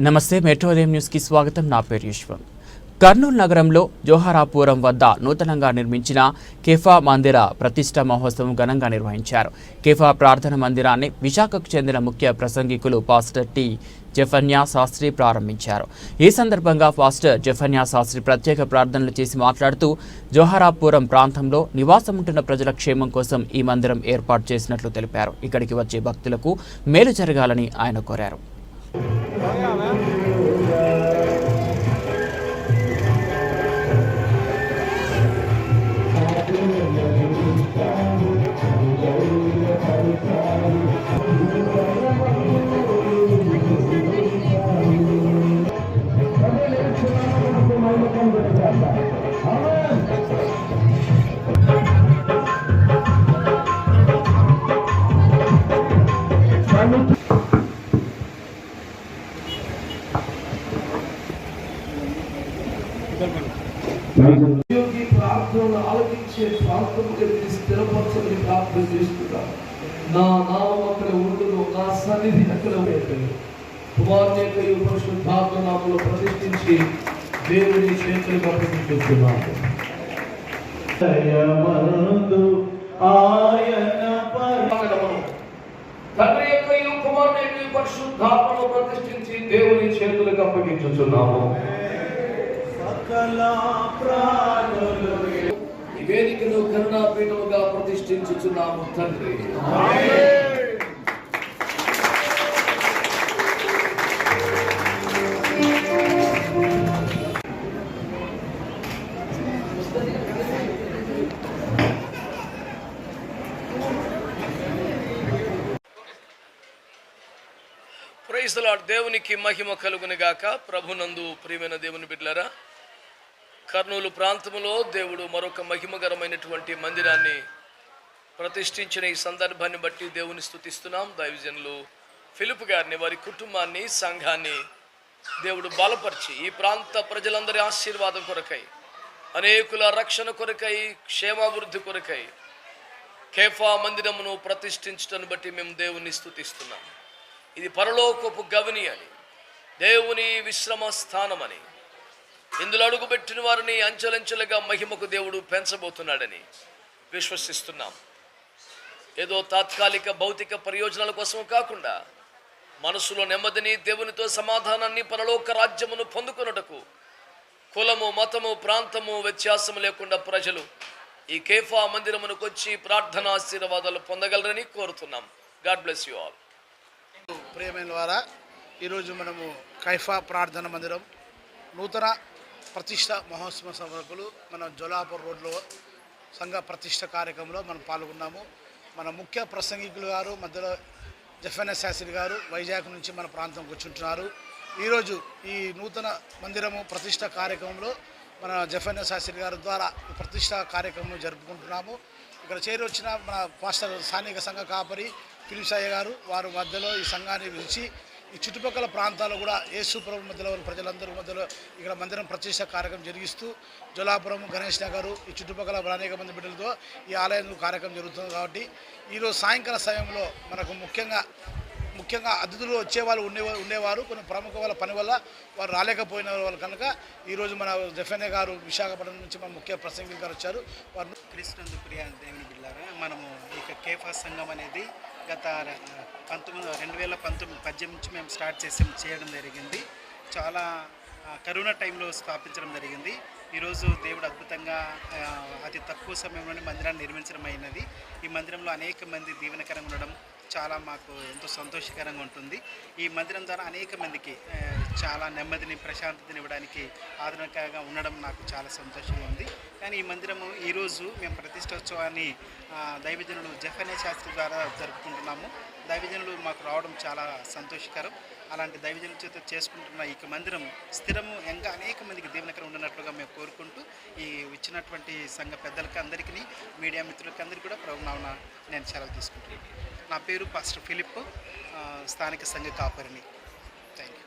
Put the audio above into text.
నమస్తే మెట్రోదయం న్యూస్కి స్వాగతం. నా పేరు యశ్వం. కర్నూలు నగరంలో జోహారాపురం వద్ద నూతనంగా నిర్మించిన కేఫా మందిర ప్రతిష్ట మహోత్సవం ఘనంగా నిర్వహించారు. కేఫా ప్రార్థన మందిరాన్ని విశాఖకు చెందిన ముఖ్య ప్రసంగికులు పాస్టర్ టి. జఫన్యా శాస్త్రి ప్రారంభించారు. ఈ సందర్భంగా పాస్టర్ జఫన్యా శాస్త్రి ప్రత్యేక ప్రార్థనలు చేసి మాట్లాడుతూ జోహారాపురం ప్రాంతంలో నివాసం ఉంటున్న ప్రజల క్షేమం కోసం ఈ మందిరం ఏర్పాటు చేసినట్లు తెలిపారు. ఇక్కడికి వచ్చే భక్తులకు మేలు జరగాలని ఆయన కోరారు. Olha, né? ప్రార్థనలు ఆలకించే ప్రాంతం కలిగి స్థిరపరచమని ప్రార్థన చేస్తున్నాను నా నామం అక్కడ ఉండును నా సన్నిధి అక్కడ ఉంటుంది కుమార్తె యొక్క పరిశుద్ధాత్మ నామలో ప్రతిష్ఠించి దేవుని చేతులుగా ప్రతిష్ఠిస్తున్నాను తండ్రి యొక్క పరిశుద్ధాత్మను ప్రతిష్ఠించి దేవుని చేతులకు అప్పగించుతున్నాము. ఈ వేదికను కరుణాపీఠముగా ప్రతిష్ఠించుచున్నాము తండ్రి. ప్రైజ్ దేవునికి మహిమ కలుగునిగాక. ప్రభునందు ప్రియమైన దేవుని బిడ్డలారా కర్నూలు ప్రాంతంలో దేవుడు మరొక మహిమకరమైనటువంటి మందిరాన్ని ప్రతిష్ఠించిన ఈ సందర్భాన్ని బట్టి దేవుని స్తుతిస్తున్నాం దైవజనులు ఫిలిప్ గారిని వారి కుటుంబాన్ని సంఘాన్ని దేవుడు బలపరిచి ఈ ప్రాంత ప్రజలందరి ఆశీర్వాదం కొరకై అనేకుల రక్షణ కొరకై క్షేమాభివృద్ధి కొరకై కేఫా మందిరమును ప్రతిష్ఠించటాన్ని బట్టి మేము దేవుని స్తుతిస్తున్నాం ఇది పరలోకపు గవిని అని దేవుని విశ్రమ స్థానమని ఇందులో అడుగుపెట్టిన వారిని అంచెలంచెలుగా మహిమకు దేవుడు పెంచబోతున్నాడని విశ్వసిస్తున్నాం. ఏదో తాత్కాలిక భౌతిక ప్రయోజనాల కోసం కాకుండా మనసులో నెమ్మదిని దేవునితో సమాధానాన్ని పరలోక రాజ్యమును పొందుకొనుటకు కులము మతము ప్రాంతము వ్యత్యాసము లేకుండా ప్రజలు ఈ కేఫా మందిరమునకు వచ్చి ప్రార్థన ఆశీర్వాదాలు పొందగలరని కోరుతున్నాం. God bless you all. ప్రియమైన ద్వారా ఈరోజు మనము కైఫా ప్రార్థన మందిరం నూతన ప్రతిష్ట మహోత్సవ సభకులు మన జోలాపూర్ రోడ్లో సంఘ ప్రతిష్ట కార్యక్రమంలో మనం పాల్గొన్నాము. మన ముఖ్య ప్రసంగికులు గారు మధ్యలో జఫెన్ఎస్ శాస్త్రి గారు వైజాగ్ నుంచి మన ప్రాంతంకి వచ్చుంటున్నారు. ఈరోజు ఈ నూతన మందిరము ప్రతిష్ట కార్యక్రమంలో మన జఫెన్ఎస్ శాస్త్రి గారి ద్వారా ఈ ప్రతిష్ట కార్యక్రమం జరుపుకుంటున్నాము. ఇక్కడ చేరొచ్చిన మన పాస్టర్ స్థానిక సంఘ కాపరి ఫిలిప్సాయ్య గారు వారు మధ్యలో ఈ సంఘాన్ని పిలిచి ఈ చుట్టుపక్కల ప్రాంతాల్లో కూడా యేసుప్రభు మధ్యలో ప్రజలందరూ మధ్యలో ఇక్కడ మందిరం ప్రతిష్ట కార్యక్రమం జరిగిస్తూ జోలాపురం గణేష్ నగర్ ఈ చుట్టుపక్కల అనేక మంది బిడ్డలతో ఈ ఆలయంలో కార్యక్రమం జరుగుతుంది కాబట్టి ఈరోజు సాయంకాల సమయంలో మనకు ముఖ్యంగా ముఖ్యంగా అతిథులు వచ్చేవాళ్ళు ఉండే ఉండేవారు కొన్ని ప్రముఖ వాళ్ళ పని వల్ల వారు రాలేకపోయిన వాళ్ళు కనుక ఈరోజు మన జఫెనే గారు విశాఖపట్నం నుంచి మన ముఖ్య ప్రసంగికులు గారు వచ్చారు. వారు క్రీస్తునందు ప్రియా దేవుని బిళ్ళారా మనము ఇక కేఫా సంఘం అనేది గత పంతొమ్మిది రెండు వేల పంతొమ్మిది పద్దెనిమిది నుంచి మేము స్టార్ట్ చేసాం చేయడం జరిగింది. చాలా కరోనా టైంలో స్థాపించడం జరిగింది. ఈరోజు దేవుడు అద్భుతంగా అతి తక్కువ సమయంలోనే మందిరాన్ని నిర్మించడం అయినది. ఈ మందిరంలో అనేక మంది దీవెనకరంగా ఉండడం చాలా మాకు ఎంతో సంతోషకరంగా ఉంటుంది. ఈ మందిరం ద్వారా అనేక మందికి చాలా నెమ్మదిని ప్రశాంతతని ఇవ్వడానికి ఆధునికంగా ఉండడం నాకు చాలా సంతోషంగా ఉంది. కానీ ఈ మందిరము ఈరోజు మేము ప్రతిష్టోత్సవాన్ని ఆ, దైవజనులు జఫనే శాస్త్రి ద్వారా జరుపుకుంటున్నాము. దైవజనులు మాకు రావడం చాలా సంతోషకరం. అలాంటి దైవజనుల చేత చేసుకుంటున్న ఈ మందిరం స్థిరము ఇంకా అనేక మందికి దీవెనకరం ఉండనట్లుగా మేము కోరుకుంటూ ఈ ఇచ్చినటువంటి సంఘ పెద్దలకి అందరికీ మీడియా మిత్రులకి అందరికీ కూడా ప్రభునామన నేను సెలవు తీసుకుంటున్నాను. నా పేరు పాస్టర్ ఫిలిప్ స్థానిక సంఘ కాపరిని. Thank you